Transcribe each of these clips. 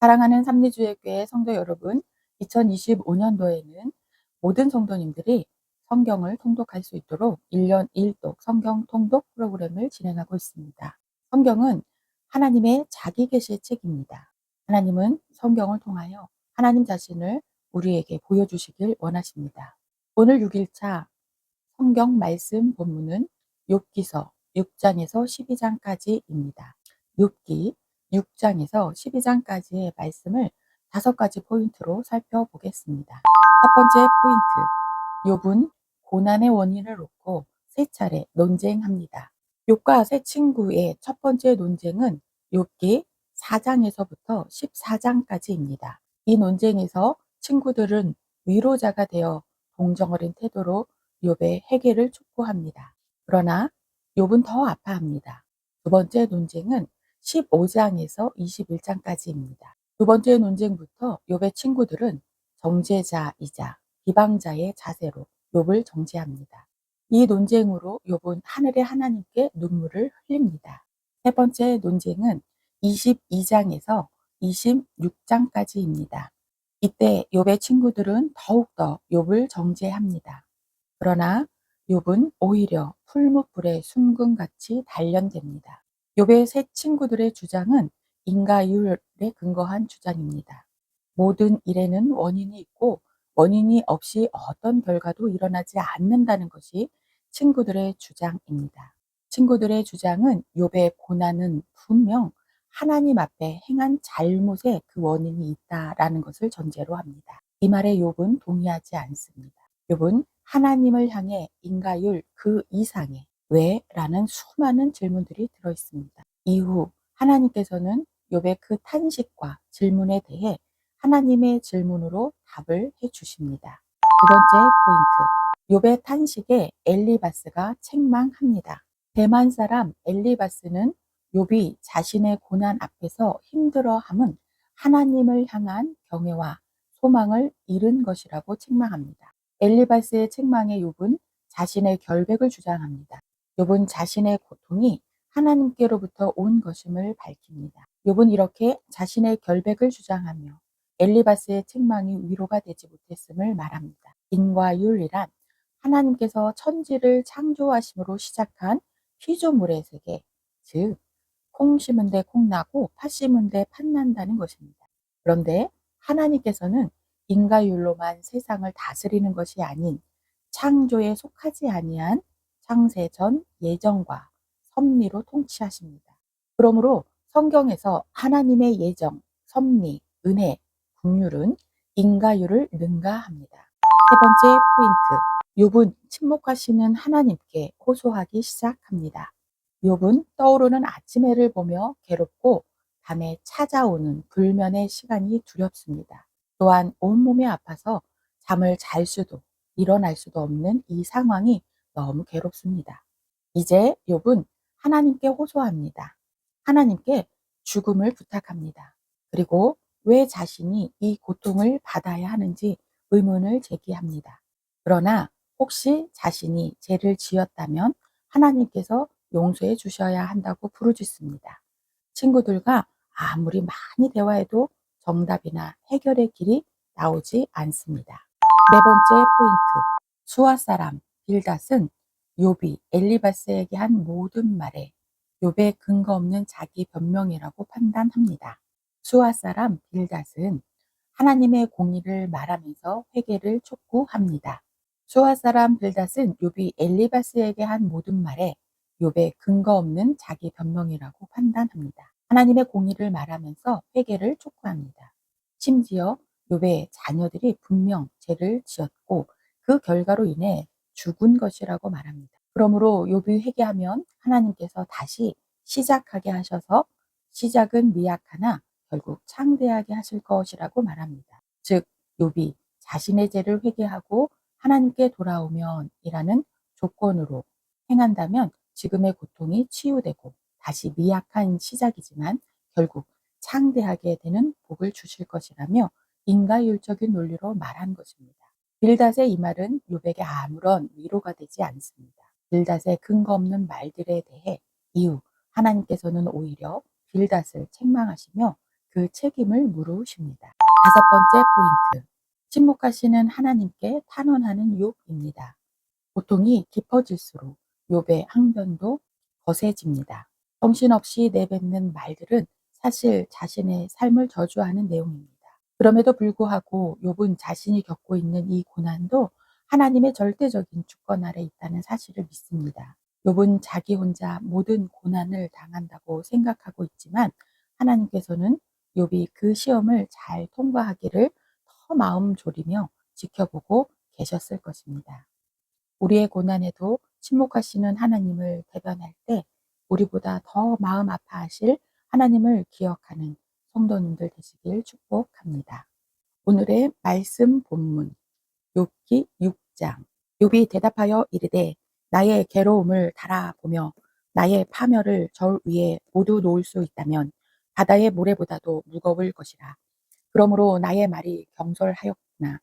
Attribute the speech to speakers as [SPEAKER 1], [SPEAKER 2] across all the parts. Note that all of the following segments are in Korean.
[SPEAKER 1] 사랑하는 삼리주의 교회 성도 여러분, 2025년도에는 모든 성도님들이 성경을 통독할 수 있도록 1년 1독 성경 통독 프로그램을 진행하고 있습니다. 성경은 하나님의 자기 계시의 책입니다. 하나님은 성경을 통하여 하나님 자신을 우리에게 보여주시길 원하십니다. 오늘 6일차 성경 말씀 본문은 욥기서 6장에서 12장까지입니다. 욥기 6장에서 12장까지의 말씀을 다섯 가지 포인트로 살펴보겠습니다. 첫 번째 포인트. 욥은 고난의 원인을 놓고 세 차례 논쟁합니다. 욥과 세 친구의 첫 번째 논쟁은 욥기 4장에서부터 14장까지입니다. 이 논쟁에서 친구들은 위로자가 되어 동정어린 태도로 욥의 해결을 촉구합니다. 그러나 욥은 더 아파합니다. 두 번째 논쟁은 15장에서 21장까지입니다. 두 번째 논쟁부터 욥의 친구들은 정죄자이자 비방자의 자세로 욥을 정죄합니다. 이 논쟁으로 욥은 하늘의 하나님께 눈물을 흘립니다. 세 번째 논쟁은 22장에서 26장까지입니다. 이때 욥의 친구들은 더욱더 욥을 정죄합니다. 그러나 욥은 오히려 풀무불에 숨금같이 단련됩니다. 욥의 세 친구들의 주장은 인가율에 근거한 주장입니다. 모든 일에는 원인이 있고 원인이 없이 어떤 결과도 일어나지 않는다는 것이 친구들의 주장입니다. 친구들의 주장은 욥의 고난은 분명 하나님 앞에 행한 잘못에 그 원인이 있다라는 것을 전제로 합니다. 이 말에 욥은 동의하지 않습니다. 욥은 하나님을 향해 인가율 그 이상의 왜? 라는 수많은 질문들이 들어 있습니다. 이후 하나님께서는 욥의 그 탄식과 질문에 대해 하나님의 질문으로 답을 해 주십니다. 두 번째 포인트. 욥의 탄식에 엘리바스가 책망합니다. 대만 사람 엘리바스는 욥이 자신의 고난 앞에서 힘들어함은 하나님을 향한 경외와 소망을 잃은 것이라고 책망합니다. 엘리바스의 책망에 욥은 자신의 결백을 주장합니다. 욥은 자신의 고통이 하나님께로부터 온 것임을 밝힙니다. 욥은 이렇게 자신의 결백을 주장하며 엘리바스의 책망이 위로가 되지 못했음을 말합니다. 인과율이란 하나님께서 천지를 창조하심으로 시작한 피조물의 세계, 즉, 콩 심은 데 콩 나고 팥 심은 데 팥 난다는 것입니다. 그런데 하나님께서는 인과율로만 세상을 다스리는 것이 아닌 창조에 속하지 아니한 창세 전 예정과 섭리로 통치하십니다. 그러므로 성경에서 하나님의 예정, 섭리, 은혜, 국률은 인가율을 능가합니다. 세 번째 포인트. 욥은 침묵하시는 하나님께 호소하기 시작합니다. 욥은 떠오르는 아침 해를 보며 괴롭고 밤에 찾아오는 불면의 시간이 두렵습니다. 또한 온몸이 아파서 잠을 잘 수도 일어날 수도 없는 이 상황이 너무 괴롭습니다. 이제 욥은 하나님께 호소합니다. 하나님께 죽음을 부탁합니다. 그리고 왜 자신이 이 고통을 받아야 하는지 의문을 제기합니다. 그러나 혹시 자신이 죄를 지었다면 하나님께서 용서해 주셔야 한다고 부르짖습니다. 친구들과 아무리 많이 대화해도 정답이나 해결의 길이 나오지 않습니다. 네 번째 포인트. 수아 사람 빌닷은 욥이 엘리바스에게 한 모든 말에 욥의 근거 없는 자기 변명이라고 판단합니다. 수아 사람 빌닷은 하나님의 공의를 말하면서 회개를 촉구합니다. 수아 사람 빌닷은 욥이 엘리바스에게 한 모든 말에 욥의 근거 없는 자기 변명이라고 판단합니다. 하나님의 공의를 말하면서 회개를 촉구합니다. 심지어 욥의 자녀들이 분명 죄를 지었고 그 결과로 인해 죽은 것이라고 말합니다. 그러므로 욥이 회개하면 하나님께서 다시 시작하게 하셔서 시작은 미약하나 결국 창대하게 하실 것이라고 말합니다. 즉 욥이 자신의 죄를 회개하고 하나님께 돌아오면이라는 조건으로 행한다면 지금의 고통이 치유되고 다시 미약한 시작이지만 결국 창대하게 되는 복을 주실 것이라며 인가율적인 논리로 말한 것입니다. 빌닷의 이 말은 욥에게 아무런 위로가 되지 않습니다. 빌닷의 근거 없는 말들에 대해 이후 하나님께서는 오히려 빌닷을 책망하시며 그 책임을 물으십니다. 다섯 번째 포인트. 침묵하시는 하나님께 탄원하는 욥입니다. 고통이 깊어질수록 욥의 항변도 거세집니다. 정신없이 내뱉는 말들은 사실 자신의 삶을 저주하는 내용입니다. 그럼에도 불구하고 욥은 자신이 겪고 있는 이 고난도 하나님의 절대적인 주권 아래 있다는 사실을 믿습니다. 욥은 자기 혼자 모든 고난을 당한다고 생각하고 있지만 하나님께서는 욥이 그 시험을 잘 통과하기를 더 마음 졸이며 지켜보고 계셨을 것입니다. 우리의 고난에도 침묵하시는 하나님을 대변할 때 우리보다 더 마음 아파하실 하나님을 기억하는 성도님들 되시길 축복합니다. 오늘의 말씀 본문 욥기 6장 욥이 대답하여 이르되 나의 괴로움을 달아보며 나의 파멸을 절 위에 모두 놓을 수 있다면 바다의 모래보다도 무거울 것이라. 그러므로 나의 말이 경솔하였구나.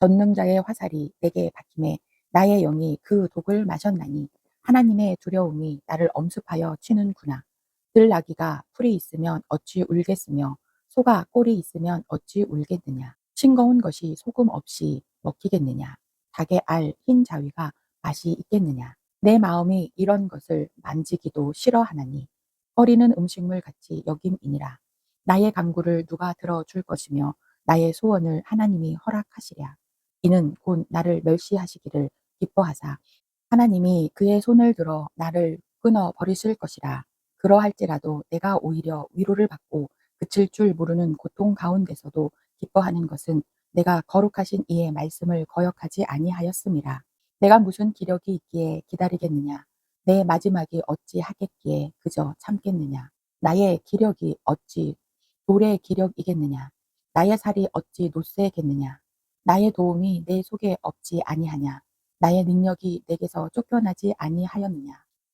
[SPEAKER 1] 전능자의 화살이 내게 박힘에 나의 영이 그 독을 마셨나니 하나님의 두려움이 나를 엄습하여 치는구나. 들나귀가 풀이 있으면 어찌 울겠으며 소가 꼴이 있으면 어찌 울겠느냐. 싱거운 것이 소금 없이 먹히겠느냐. 닭의 알 흰 자위가 맛이 있겠느냐. 내 마음이 이런 것을 만지기도 싫어하나니 꺼리는 음식물 같이 여김이니라. 나의 강구를 누가 들어줄 것이며 나의 소원을 하나님이 허락하시랴. 이는 곧 나를 멸시하시기를 기뻐하사 하나님이 그의 손을 들어 나를 끊어 버리실 것이라. 그러할지라도 내가 오히려 위로를 받고 그칠 줄 모르는 고통 가운데서도 기뻐하는 것은 내가 거룩하신 이의 말씀을 거역하지 아니하였음이라. 내가 무슨 기력이 있기에 기다리겠느냐? 내 마지막이 어찌 하겠기에 그저 참겠느냐? 나의 기력이 어찌 돌의 기력이겠느냐? 나의 살이 어찌 노쇠겠느냐? 나의 도움이 내 속에 없지 아니하냐? 나의 능력이 내게서 쫓겨나지 아니하였느냐?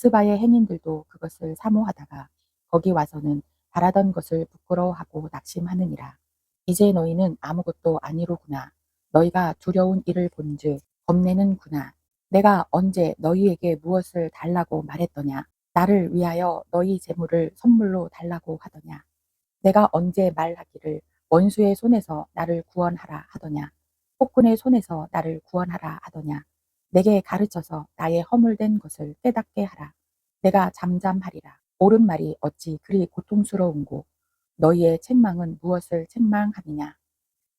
[SPEAKER 1] 스바의 행인들도 그것을 사모하다가 거기 와서는 바라던 것을 부끄러워하고 낙심하느니라. 이제 너희는 아무것도 아니로구나. 너희가 두려운 일을 본즉 겁내는구나. 내가 언제 너희에게 무엇을 달라고 말했더냐? 나를 위하여 너희 재물을 선물로 달라고 하더냐? 내가 언제 말하기를 원수의 손에서 나를 구원하라 하더냐? 폭군의 손에서 나를 구원하라 하더냐? 내게 가르쳐서 나의 허물된 것을 깨닫게 하라. 내가 잠잠하리라. 옳은 말이 어찌 그리 고통스러운고 너희의 책망은 무엇을 책망하느냐?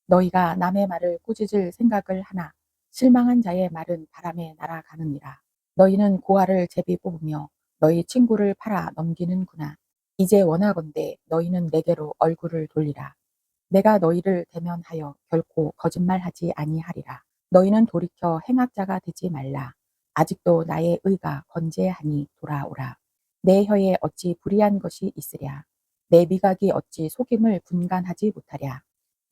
[SPEAKER 1] 너희가 남의 말을 꾸짖을 생각을 하나 실망한 자의 말은 바람에 날아가느니라. 너희는 고아를 제비 뽑으며 너희 친구를 팔아 넘기는구나. 이제 원하건대 너희는 내게로 얼굴을 돌리라. 내가 너희를 대면하여 결코 거짓말하지 아니하리라. 너희는 돌이켜 행악자가 되지 말라. 아직도 나의 의가 건재하니 돌아오라. 내 혀에 어찌 불의한 것이 있으랴. 내 미각이 어찌 속임을 분간하지 못하랴.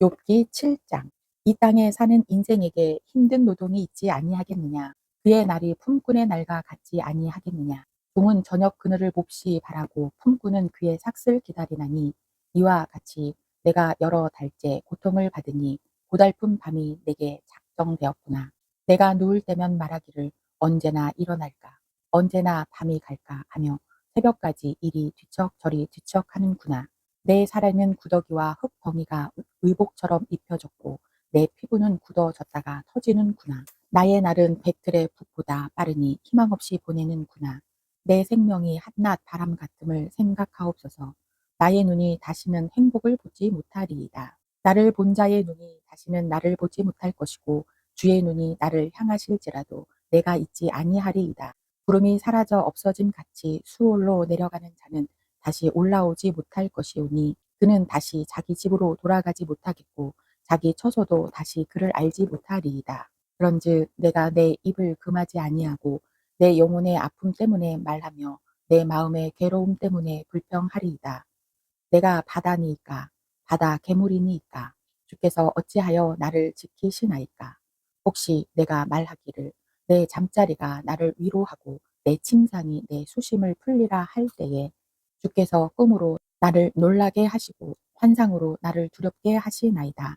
[SPEAKER 1] 욥기 7장 이 땅에 사는 인생에게 힘든 노동이 있지 아니하겠느냐. 그의 날이 품꾼의 날과 같지 아니하겠느냐. 종은 저녁 그늘을 몹시 바라고 품꾼은 그의 삭슬 기다리나니 이와 같이 내가 여러 달째 고통을 받으니 고달픈 밤이 내게 작 정되었구나. 내가 누울 때면 말하기를 언제나 일어날까, 언제나 밤이 갈까 하며 새벽까지 이리 뒤척 저리 뒤척 하는구나. 내 살에는 구더기와 흙덩이가 의복처럼 입혀졌고 내 피부는 굳어졌다가 터지는구나. 나의 날은 백틀의 북보다 빠르니 희망 없이 보내는구나. 내 생명이 한낮 바람 같음을 생각하옵소서. 나의 눈이 다시는 행복을 보지 못하리이다. 나를 본 자의 눈이 다시는 나를 보지 못할 것이고 주의 눈이 나를 향하실지라도 내가 있지 아니하리이다. 구름이 사라져 없어짐 같이 수월로 내려가는 자는 다시 올라오지 못할 것이오니 그는 다시 자기 집으로 돌아가지 못하겠고 자기 처소도 다시 그를 알지 못하리이다. 그런즉 내가 내 입을 금하지 아니하고 내 영혼의 아픔 때문에 말하며 내 마음의 괴로움 때문에 불평하리이다. 내가 바다니까 바다 괴물이니이까 주께서 어찌하여 나를 지키시나이까 혹시 내가 말하기를 내 잠자리가 나를 위로하고 내 침상이 내 수심을 풀리라 할 때에 주께서 꿈으로 나를 놀라게 하시고 환상으로 나를 두렵게 하시나이다.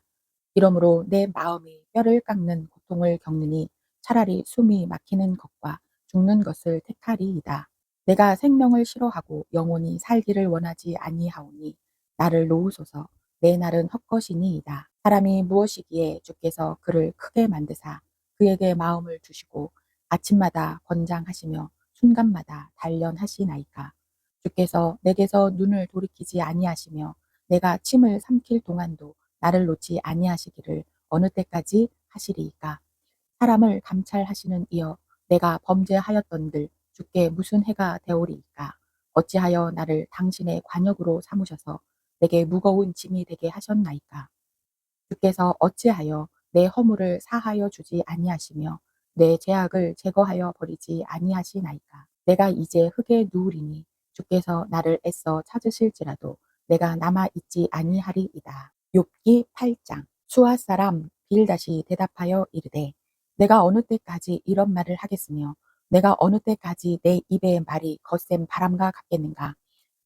[SPEAKER 1] 이러므로 내 마음이 뼈를 깎는 고통을 겪느니 차라리 숨이 막히는 것과 죽는 것을 택하리이다. 내가 생명을 싫어하고 영원히 살기를 원하지 아니하오니 나를 놓으소서 내 날은 헛것이니이다. 사람이 무엇이기에 주께서 그를 크게 만드사 그에게 마음을 주시고 아침마다 권장하시며 순간마다 단련하시나이까. 주께서 내게서 눈을 돌이키지 아니하시며 내가 침을 삼킬 동안도 나를 놓지 아니하시기를 어느 때까지 하시리이까. 사람을 감찰하시는 이여 내가 범죄하였던들 주께 무슨 해가 되오리이까. 어찌하여 나를 당신의 관역으로 삼으셔서 내게 무거운 짐이 되게 하셨나이까. 주께서 어찌하여 내 허물을 사하여 주지 아니하시며 내 죄악을 제거하여 버리지 아니하시나이까. 내가 이제 흙에 누우리니 주께서 나를 애써 찾으실지라도 내가 남아 있지 아니하리이다. 욥기 8장 수아 사람 빌다시 대답하여 이르되 내가 어느 때까지 이런 말을 하겠으며 내가 어느 때까지 내 입의 말이 거센 바람과 같겠는가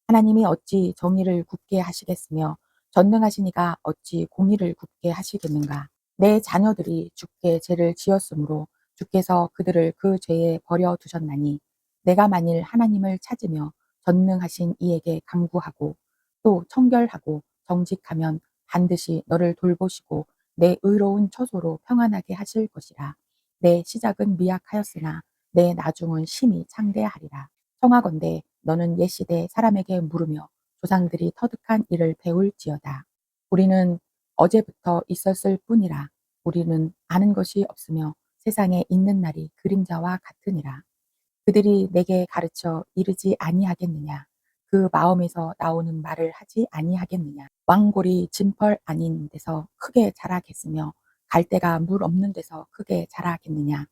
[SPEAKER 1] 하나님이 어찌 정의를 굽게 하시겠으며 전능하시니가 어찌 공의를 굽게 하시겠는가 내 자녀들이 주께 죄를 지었으므로 주께서 그들을 그 죄에 버려 두셨나니 내가 만일 하나님을 찾으며 전능하신 이에게 강구하고 또 청결하고 정직하면 반드시 너를 돌보시고 내 의로운 처소로 평안하게 하실 것이라. 내 시작은 미약하였으나 내 나중은 심히 창대하리라. 청하건대 너는 옛시대 사람에게 물으며 조상들이 터득한 일을 배울지어다. 우리는 어제부터 있었을 뿐이라. 우리는 아는 것이 없으며 세상에 있는 날이 그림자와 같으니라. 그들이 내게 가르쳐 이르지 아니하겠느냐. 그 마음에서 나오는 말을 하지 아니하겠느냐. 왕골이 진펄 아닌 데서 크게 자라겠으며 갈대가 물 없는 데서 크게 자라겠느냐.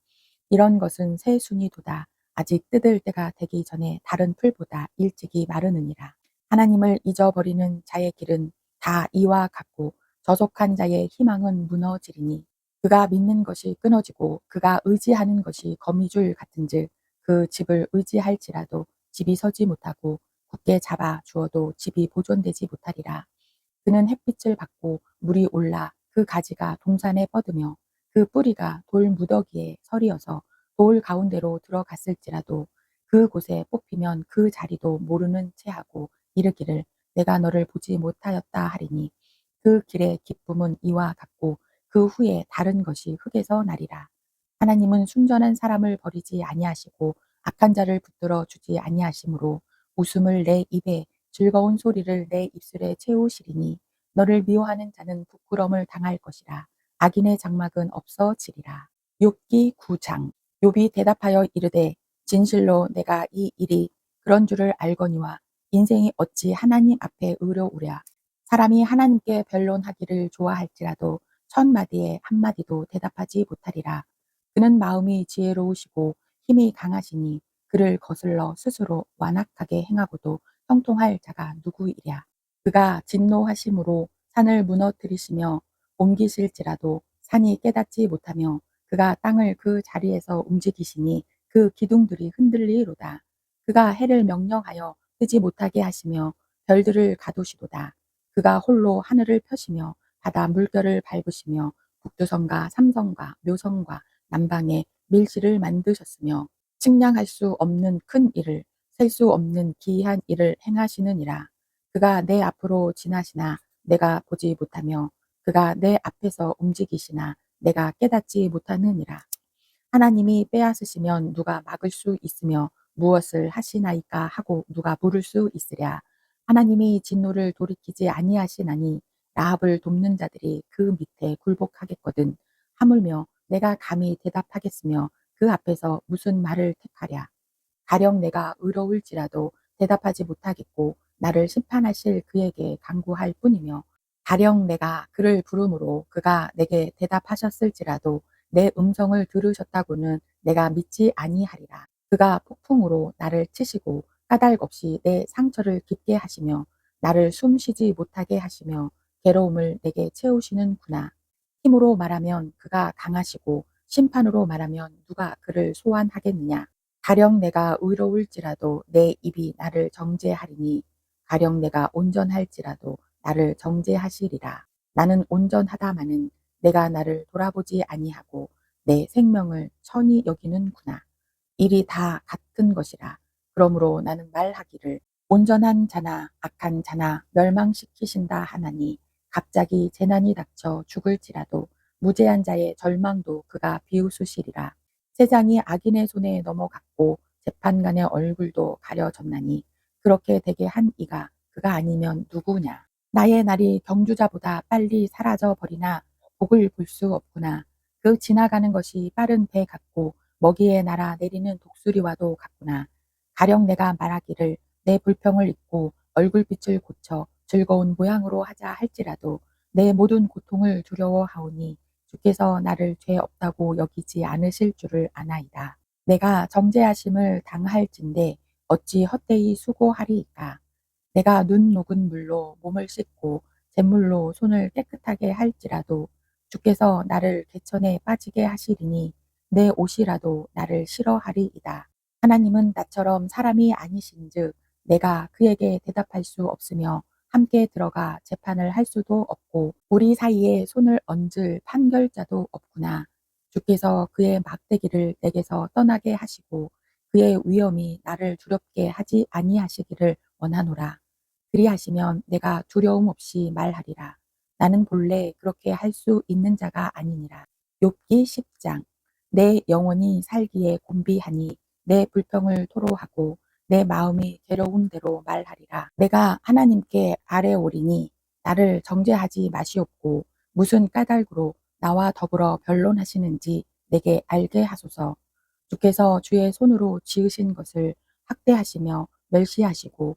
[SPEAKER 1] 이런 것은 새 순이도다. 아직 뜯을 때가 되기 전에 다른 풀보다 일찍이 마르느니라. 하나님을 잊어버리는 자의 길은 다 이와 같고 저속한 자의 희망은 무너지리니 그가 믿는 것이 끊어지고 그가 의지하는 것이 거미줄 같은즉 그 집을 의지할지라도 집이 서지 못하고 굳게 잡아 주어도 집이 보존되지 못하리라. 그는 햇빛을 받고 물이 올라 그 가지가 동산에 뻗으며 그 뿌리가 돌 무더기에 서리어서 돌 가운데로 들어갔을지라도 그곳에 뽑히면 그 자리도 모르는 채하고 이르기를 내가 너를 보지 못하였다 하리니 그 길의 기쁨은 이와 같고 그 후에 다른 것이 흙에서 나리라. 하나님은 순전한 사람을 버리지 아니하시고 악한 자를 붙들어 주지 아니하심으로 웃음을 내 입에 즐거운 소리를 내 입술에 채우시리니 너를 미워하는 자는 부끄러움을 당할 것이라 악인의 장막은 없어지리라. 욥기 9장 욥이 대답하여 이르되 진실로 내가 이 일이 그런 줄을 알거니와 인생이 어찌 하나님 앞에 의로우랴 사람이 하나님께 변론하기를 좋아할지라도 천 마디에 한 마디도 대답하지 못하리라 그는 마음이 지혜로우시고 힘이 강하시니 그를 거슬러 스스로 완악하게 행하고도 형통할 자가 누구이랴. 그가 진노하심으로 산을 무너뜨리시며 옮기실지라도 산이 깨닫지 못하며 그가 땅을 그 자리에서 움직이시니 그 기둥들이 흔들리로다. 그가 해를 명령하여 뜨지 못하게 하시며 별들을 가두시도다. 그가 홀로 하늘을 펴시며 바다 물결을 밟으시며 북두성과 삼성과 묘성과 남방에 밀실을 만드셨으며 측량할 수 없는 큰 일을 셀 수 없는 기이한 일을 행하시느니라. 그가 내 앞으로 지나시나 내가 보지 못하며 그가 내 앞에서 움직이시나 내가 깨닫지 못하느니라. 하나님이 빼앗으시면 누가 막을 수 있으며 무엇을 하시나이까 하고 누가 물을 수 있으랴. 하나님이 진노를 돌이키지 아니하시나니 라합을 돕는 자들이 그 밑에 굴복하겠거든. 하물며 내가 감히 대답하겠으며 그 앞에서 무슨 말을 택하랴. 가령 내가 의로울지라도 대답하지 못하겠고 나를 심판하실 그에게 강구할 뿐이며 가령 내가 그를 부름으로 그가 내게 대답하셨을지라도 내 음성을 들으셨다고는 내가 믿지 아니하리라. 그가 폭풍으로 나를 치시고 까닭 없이 내 상처를 깊게 하시며 나를 숨 쉬지 못하게 하시며 괴로움을 내게 채우시는구나. 힘으로 말하면 그가 강하시고 심판으로 말하면 누가 그를 소환하겠느냐. 가령 내가 의로울지라도 내 입이 나를 정죄하리니 가령 내가 온전할지라도 나를 정죄하시리라. 나는 온전하다마는 내가 나를 돌아보지 아니하고 내 생명을 천히 여기는구나. 일이 다 같은 것이라. 그러므로 나는 말하기를 온전한 자나 악한 자나 멸망시키신다 하나니 갑자기 재난이 닥쳐 죽을지라도 무죄한 자의 절망도 그가 비웃으시리라. 세상이 악인의 손에 넘어갔고 재판관의 얼굴도 가려졌나니 그렇게 되게 한 이가 그가 아니면 누구냐. 나의 날이 경주자보다 빨리 사라져 버리나 복을 볼 수 없구나. 그 지나가는 것이 빠른 배 같고 먹이에 날아 내리는 독수리와도 같구나. 가령 내가 말하기를 내 불평을 잊고 얼굴빛을 고쳐 즐거운 모양으로 하자 할지라도 내 모든 고통을 두려워하오니 주께서 나를 죄 없다고 여기지 않으실 줄을 아나이다. 내가 정죄하심을 당할진대 어찌 헛되이 수고하리이까. 내가 눈 녹은 물로 몸을 씻고 잿물로 손을 깨끗하게 할지라도 주께서 나를 개천에 빠지게 하시리니 내 옷이라도 나를 싫어하리이다. 하나님은 나처럼 사람이 아니신즉 내가 그에게 대답할 수 없으며 함께 들어가 재판을 할 수도 없고 우리 사이에 손을 얹을 판결자도 없구나. 주께서 그의 막대기를 내게서 떠나게 하시고 그의 위엄이 나를 두렵게 하지 아니하시기를 원하노라. 그리하시면 내가 두려움 없이 말하리라. 나는 본래 그렇게 할 수 있는 자가 아니니라. 욥기 10장 내 영혼이 살기에 곤비하니 내 불평을 토로하고 내 마음이 괴로운 대로 말하리라. 내가 하나님께 아뢰오리니 나를 정죄하지 마시옵고 무슨 까닭으로 나와 더불어 변론하시는지 내게 알게 하소서. 주께서 주의 손으로 지으신 것을 학대하시며 멸시하시고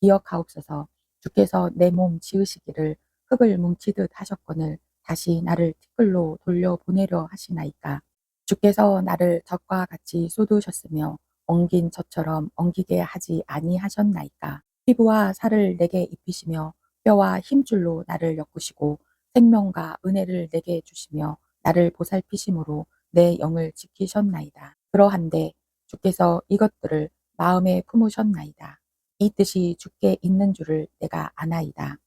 [SPEAKER 1] 기억하옵소서 주께서 내 몸 지으시기를 흙을 뭉치듯 하셨거늘 다시 나를 티끌로 돌려보내려 하시나이까. 주께서 나를 젖과 같이 쏟으셨으며 엉긴 젖처럼 엉기게 하지 아니하셨나이까. 피부와 살을 내게 입히시며 뼈와 힘줄로 나를 엮으시고 생명과 은혜를 내게 주시며 나를 보살피심으로 내 영을 지키셨나이다. 그러한데 주께서 이것들을 마음에 품으셨나이다. 이 뜻이 주께 있는 줄을 내가 아나이다.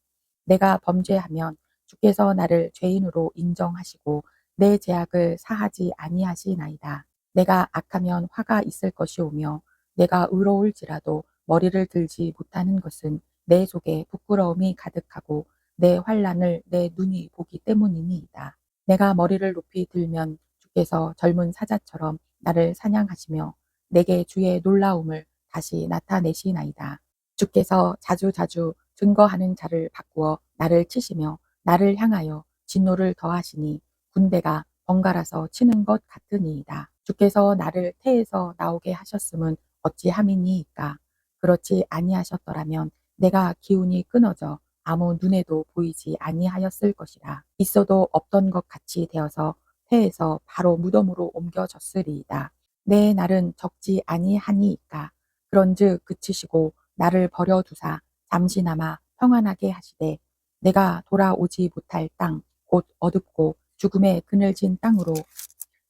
[SPEAKER 1] 내가 범죄하면 주께서 나를 죄인으로 인정하시고 내 죄악을 사하지 아니하시나이다. 내가 악하면 화가 있을 것이오며 내가 의로울지라도 머리를 들지 못하는 것은 내 속에 부끄러움이 가득하고 내 환란을 내 눈이 보기 때문이니이다. 내가 머리를 높이 들면 주께서 젊은 사자처럼 나를 사냥하시며 내게 주의 놀라움을 다시 나타내시나이다. 주께서 자주 자주 증거하는 자를 바꾸어 나를 치시며 나를 향하여 진노를 더하시니 군대가 번갈아서 치는 것 같으니이다. 주께서 나를 태에서 나오게 하셨음은 어찌 함이니이까. 그렇지 아니하셨더라면 내가 기운이 끊어져 아무 눈에도 보이지 아니하였을 것이라. 있어도 없던 것 같이 되어서 태에서 바로 무덤으로 옮겨졌으리이다. 내 날은 적지 아니하니이까. 그런즉 그치시고 나를 버려두사 잠시나마 평안하게 하시되 내가 돌아오지 못할 땅 곧 어둡고 죽음의 그늘진 땅으로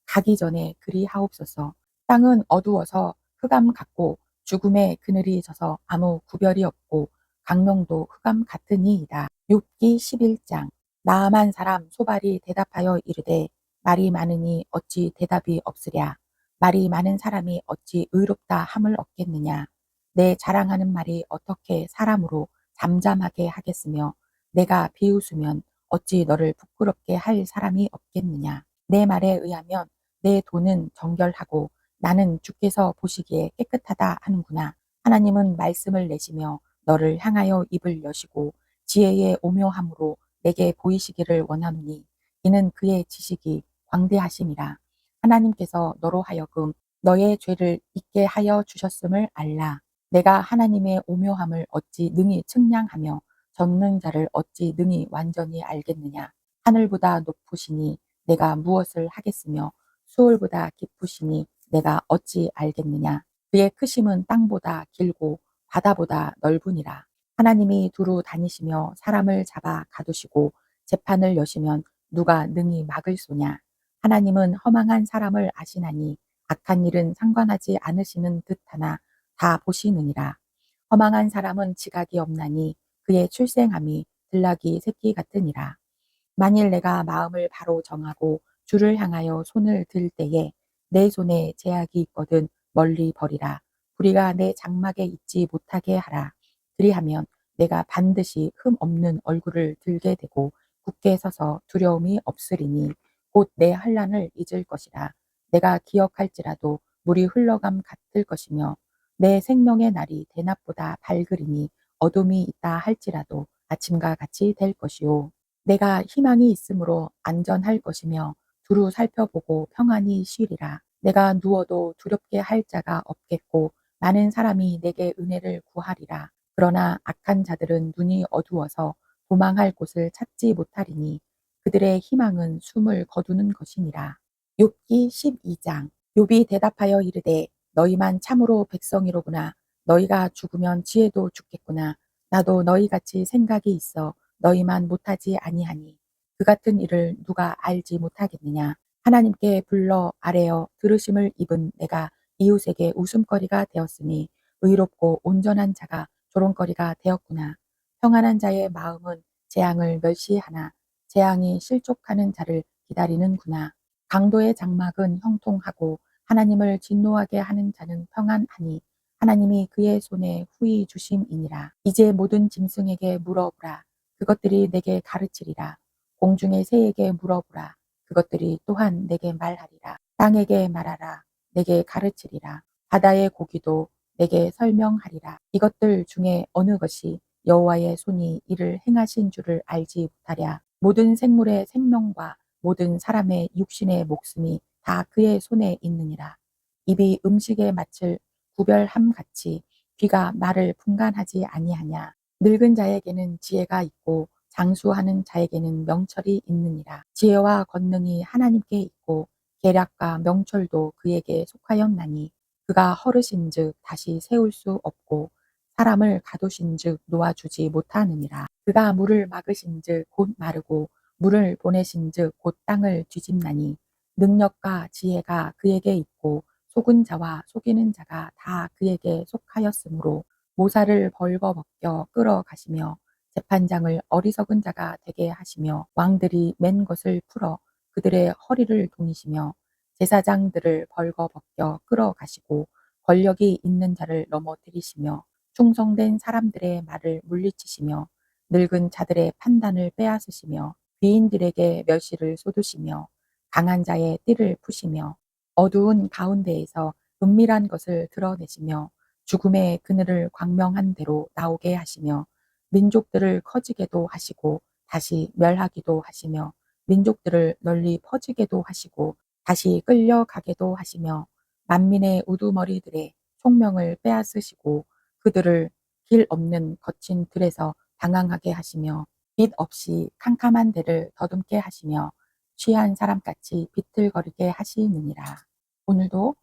[SPEAKER 1] 가기 전에 그리 하옵소서. 땅은 어두워서 흑암 같고 죽음의 그늘이 져서 아무 구별이 없고 강명도 흑암 같으니이다. 6기 11장 나아만 사람 소발이 대답하여 이르되 말이 많으니 어찌 대답이 없으랴. 말이 많은 사람이 어찌 의롭다 함을 얻겠느냐. 내 자랑하는 말이 어떻게 사람으로 잠잠하게 하겠으며 내가 비웃으면 어찌 너를 부끄럽게 할 사람이 없겠느냐. 내 말에 의하면 내 돈은 정결하고 나는 주께서 보시기에 깨끗하다 하는구나. 하나님은 말씀을 내시며 너를 향하여 입을 여시고 지혜의 오묘함으로 내게 보이시기를 원하노니 이는 그의 지식이 광대하심이라 하나님께서 너로 하여금 너의 죄를 잊게 하여 주셨음을 알라 내가 하나님의 오묘함을 어찌 능히 측량하며 전능자를 어찌 능히 완전히 알겠느냐? 하늘보다 높으시니 내가 무엇을 하겠으며 수월보다 깊으시니 내가 어찌 알겠느냐? 그의 크심은 땅보다 길고 바다보다 넓으니라. 하나님이 두루 다니시며 사람을 잡아 가두시고 재판을 여시면 누가 능히 막을 소냐? 하나님은 허망한 사람을 아시나니 악한 일은 상관하지 않으시는 듯하나 다 보시느니라 허망한 사람은 지각이 없나니 그의 출생함이 들나귀 새끼 같으니라 만일 내가 마음을 바로 정하고 주를 향하여 손을 들 때에 내 손에 제약이 있거든 멀리 버리라. 불의가 내 장막에 있지 못하게 하라. 그리하면 내가 반드시 흠 없는 얼굴을 들게 되고 굳게 서서 두려움이 없으리니 곧 내 환란을 잊을 것이라. 내가 기억할지라도 물이 흘러감 같을 것이며 내 생명의 날이 대낮보다 밝으리니 어둠이 있다 할지라도 아침과 같이 될 것이요. 내가 희망이 있으므로 안전할 것이며 두루 살펴보고 평안히 쉬리라. 내가 누워도 두렵게 할 자가 없겠고 많은 사람이 내게 은혜를 구하리라. 그러나 악한 자들은 눈이 어두워서 도망할 곳을 찾지 못하리니 그들의 희망은 숨을 거두는 것이니라. 욥기 12장 욥이 대답하여 이르되 너희만 참으로 백성이로구나. 너희가 죽으면 지혜도 죽겠구나. 나도 너희같이 생각이 있어 너희만 못하지 아니하니. 그 같은 일을 누가 알지 못하겠느냐? 하나님께 불러 아뢰어 들으심을 입은 내가 이웃에게 웃음거리가 되었으니 의롭고 온전한 자가 조롱거리가 되었구나. 평안한 자의 마음은 재앙을 멸시하나 재앙이 실족하는 자를 기다리는구나. 강도의 장막은 형통하고 하나님을 진노하게 하는 자는 평안하니 하나님이 그의 손에 후히 주심이니라 이제 모든 짐승에게 물어보라 그것들이 내게 가르치리라. 공중의 새에게 물어보라. 그것들이 또한 내게 말하리라. 땅에게 말하라. 내게 가르치리라. 바다의 고기도 내게 설명하리라. 이것들 중에 어느 것이 여호와의 손이 이를 행하신 줄을 알지 못하랴. 모든 생물의 생명과 모든 사람의 육신의 목숨이 다 그의 손에 있느니라. 입이 음식에 맛을 구별함 같이 귀가 말을 분간하지 아니하냐. 늙은 자에게는 지혜가 있고 장수하는 자에게는 명철이 있느니라. 지혜와 권능이 하나님께 있고 계략과 명철도 그에게 속하였나니 그가 허르신즉 다시 세울 수 없고 사람을 가두신즉 놓아주지 못하느니라. 그가 물을 막으신즉 곧 마르고 물을 보내신즉 곧 땅을 뒤집나니 능력과 지혜가 그에게 있고 속은 자와 속이는 자가 다 그에게 속하였으므로 모사를 벌거벗겨 끌어가시며 재판장을 어리석은 자가 되게 하시며 왕들이 맨 것을 풀어 그들의 허리를 동이시며 제사장들을 벌거벗겨 끌어가시고 권력이 있는 자를 넘어뜨리시며 충성된 사람들의 말을 물리치시며 늙은 자들의 판단을 빼앗으시며 귀인들에게 멸시를 쏟으시며 강한 자의 띠를 푸시며 어두운 가운데에서 은밀한 것을 드러내시며 죽음의 그늘을 광명한 대로 나오게 하시며 민족들을 커지게도 하시고 다시 멸하기도 하시며 민족들을 널리 퍼지게도 하시고 다시 끌려가게도 하시며 만민의 우두머리들의 총명을 빼앗으시고 그들을 길 없는 거친 들에서 방황하게 하시며 빛 없이 캄캄한 데를 더듬게 하시며 취한 사람같이 비틀거리게 하시느니라. 오늘도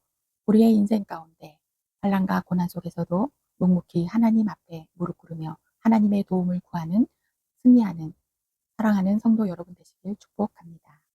[SPEAKER 1] 우리의 인생 가운데 환란과 고난 속에서도 묵묵히 하나님 앞에 무릎 꿇으며 하나님의 도움을 구하는 승리하는 사랑하는 성도 여러분 되시길 축복합니다.